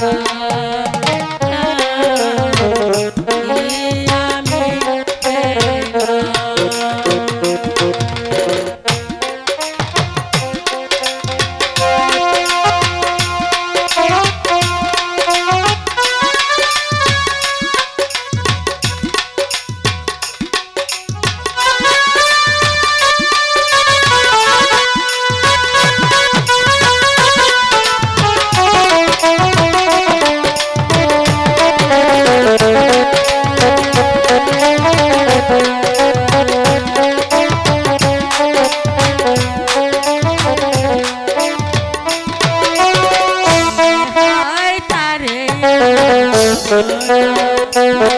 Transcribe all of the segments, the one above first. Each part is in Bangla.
Bye. Thank you.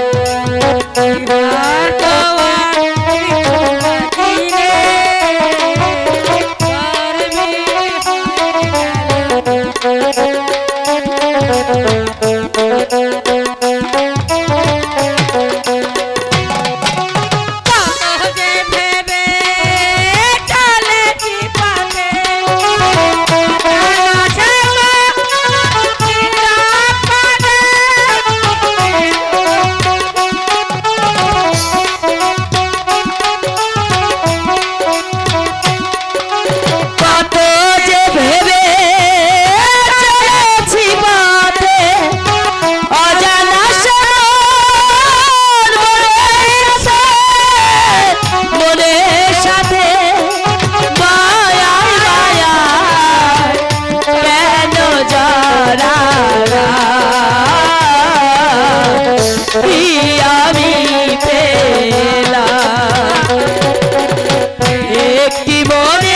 আমি পেলা একটি বড়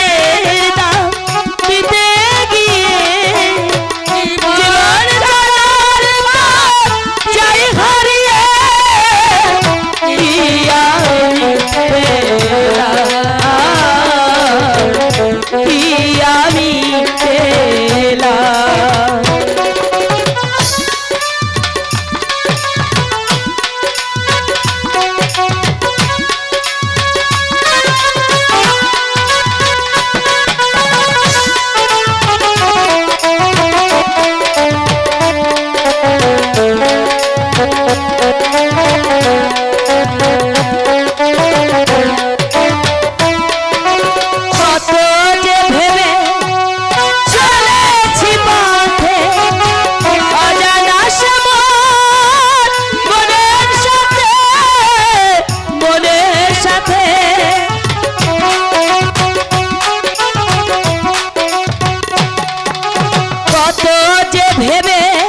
কত যে ভেবে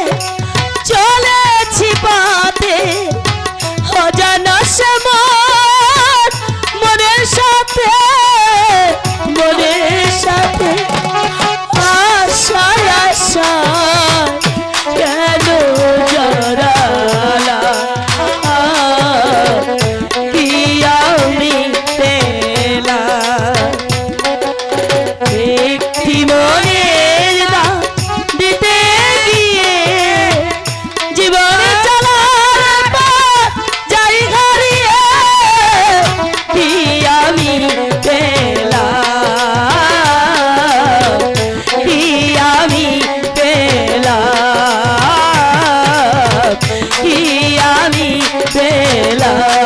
আমি পেলাম।